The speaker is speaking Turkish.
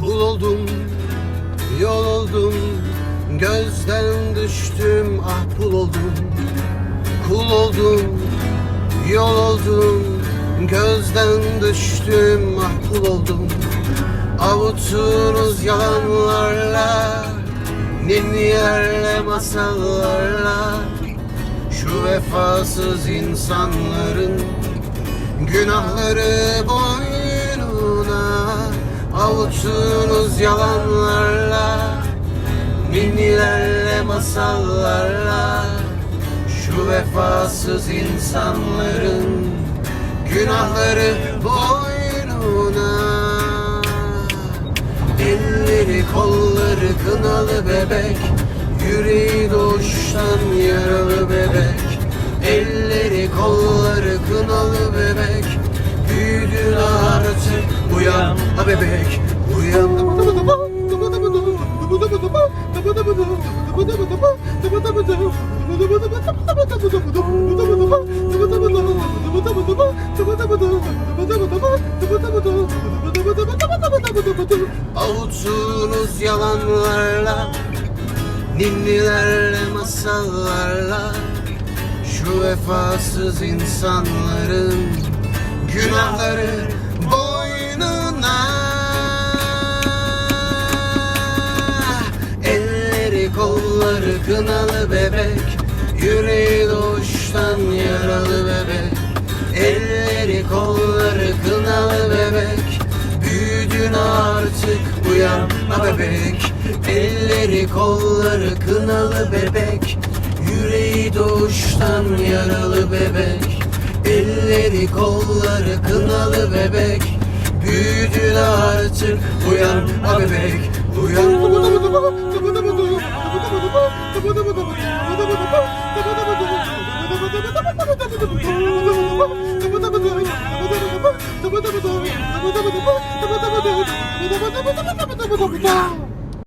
Kul oldum, yol oldum, gözden düştüm ah pul oldum. Kul oldum, yol oldum, gözden düştüm ah pul oldum. Avuturuz yalanlarla, nin masallarla. Şu vefasız insanların Günahları boynuna Avuttunuz yalanlarla Ninnilerle masallarla. Şu vefasız insanların Günahları boynuna. Elleri kolları kınalı bebek Yüreği doğuştan yaralı bebek. Elleri kolları uyan ha bebek Uyan. Avutsunuz yalanlarla Ninnilerle masallarla Şu vefasız insanların Günahları Elleri kolları kınalı bebek. Yüreği doğuştan yaralı bebek. Elleri kolları kınalı bebek. Büyüdün artık uyan ha bebek. Elleri kolları kınalı bebek. Yüreği doğuştan yaralı bebek. Elleri kolları kınalı bebek Büyüdün artık. Uyan a bebek Uyan. Oh,